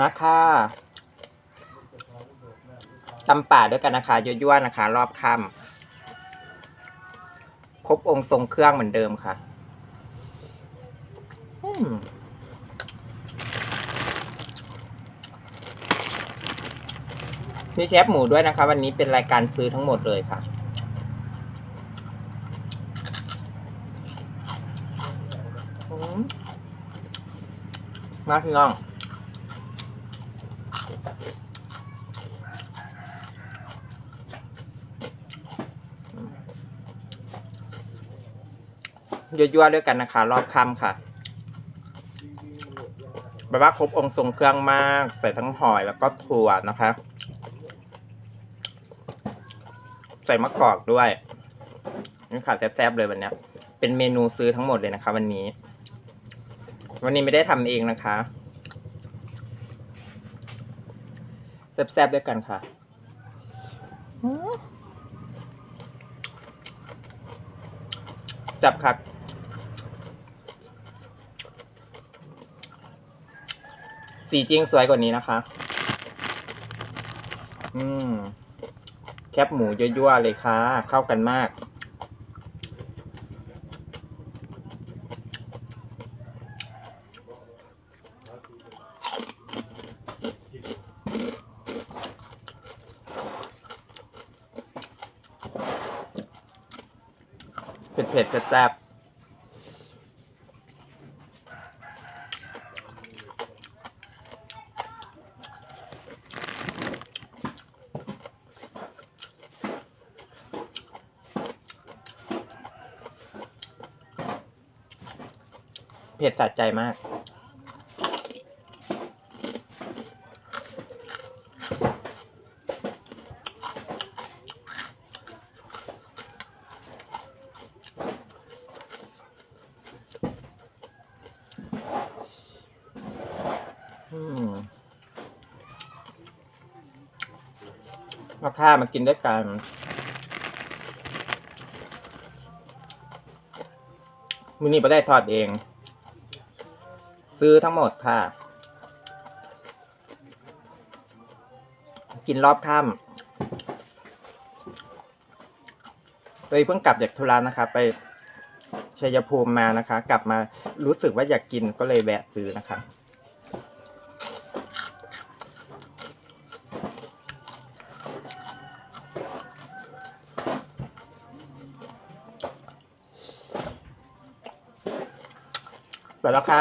มาค่ะตำป่าด้วยกันนะคะยั่วๆนะคะ รอบค่ำครบองค์ทรงเครื่องเหมือนเดิมค่ะอืมมีเชฟหมูด้วยนะคะ วันนี้เป็นรายการซื้อทั้งหมดเลยค่ะมมาพี่น้อง ยั่วๆด้วยกันนะคะ รอบค่ำค่ะแบบว่าครบองค์ทรงเครื่องมาก ใส่ทั้งหอยแล้วก็ถั่วนะคะ ใส่มะกอกด้วยนี่ค่ะแซ่บๆเลยวันนี้เป็นเมนูซื้อทั้งหมดเลยนะคะ วันนี้ วันนี้ไม่ได้ทำเองนะคะ แซ่บๆด้วยกันค่ะแซ่บครับสีจริงสวยกว่านี้นะคะ อืม แคบหมูยั่วๆเลยค่ะ เข้ากันมาก เผ็ดเผ็ดแซ่บเผ็ดสะใจมาก มาค่ามากินด้วยกันมินี่ไ่ได้ทอดเอง ซื้อทั้งหมดค่ะ กินรอบค่ำเลยเพิ่งกลับจากธุระนะคะ ไปชัยภูมิมานะคะ กลับมารู้สึกว่าอยากกินก็เลยแวะซื้อนะคะ แต่ราคา